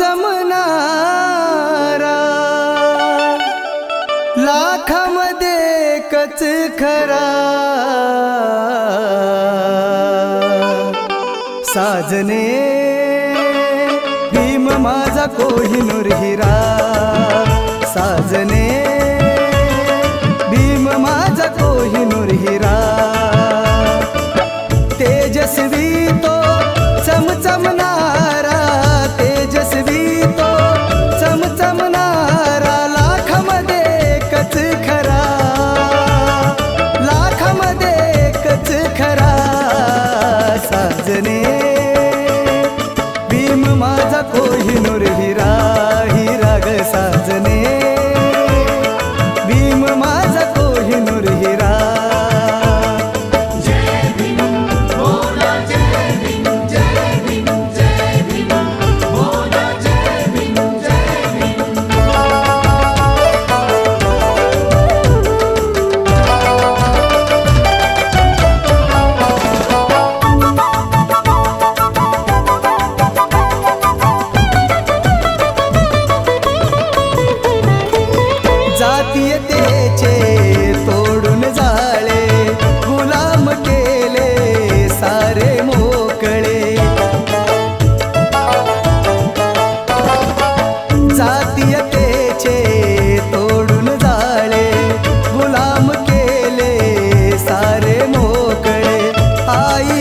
जमणारा. लाखामध्ये कच खरा. साजने भीम माझा कोहिनूर हिरा साजने भीम माझा कोहिनूर हिरा तेजस्वी तो चमचमना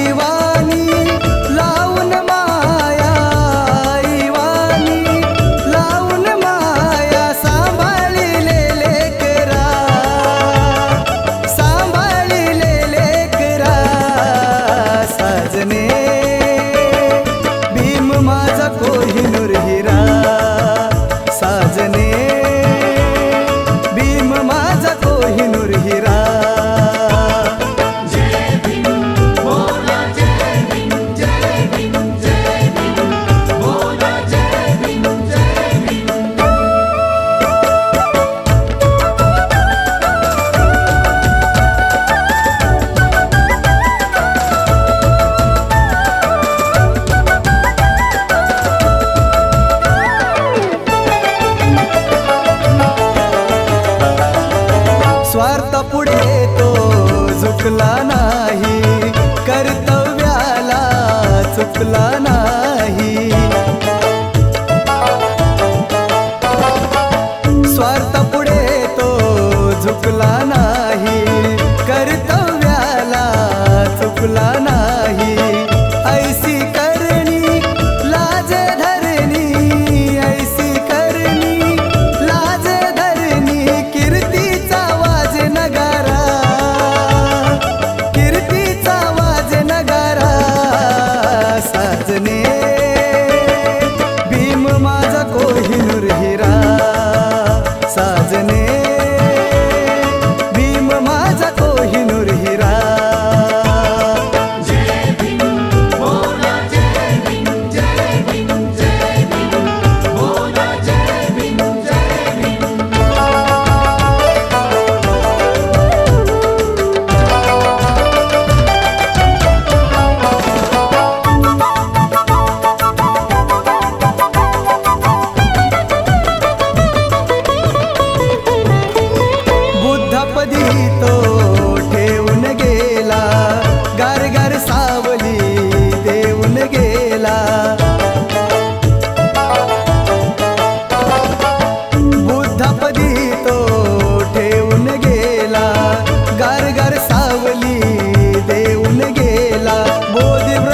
you are.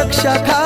रक्षा था